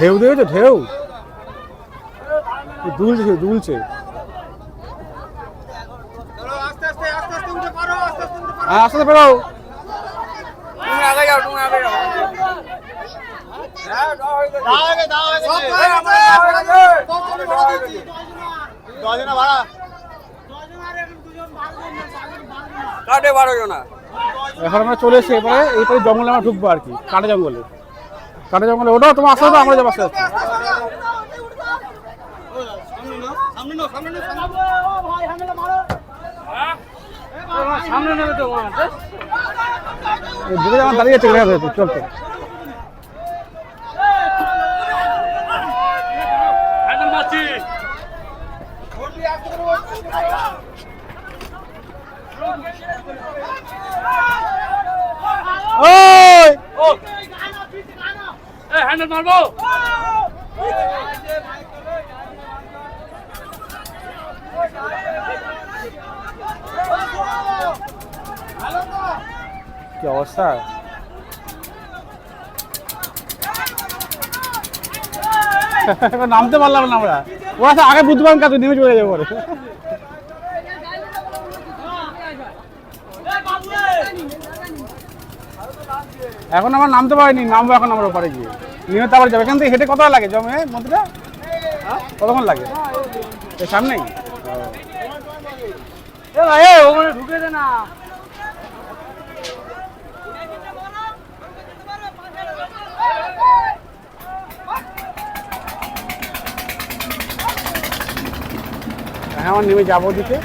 ঢেউ দেখেছ ঢেউ। দুলছে দুলছে। আস্তে কাটে বারো জনা। এখন আমরা চলে এসেছি এবারে এইপারে জঙ্গলে আমরা ঢুকবো আর কি কাটা জঙ্গলে। কাটা জঙ্গলে ওটাও তোমার আসতে হবে আমরা যাব আস্তে দুটো আমার দাঁড়িয়ে আছে চলতে ওই! হ্যান্ডেল মারবো। কি অবস্থা? নামতে পারলাম না আমরা। ওরা তো আগে বুধবার কাজ নেমে চলে যাব। এখন আমার নামতে পারিনি, নামবো এখন আমার ওপারে গিয়ে। নিয়ে তারপরে যাবে। এখান থেকে হেঁটে কত লাগে জমে মধ্যে কতক্ষণ লাগে? এই সামনেই? ঢুকে না। হ্যাঁ আমার নেমে যাব দিকে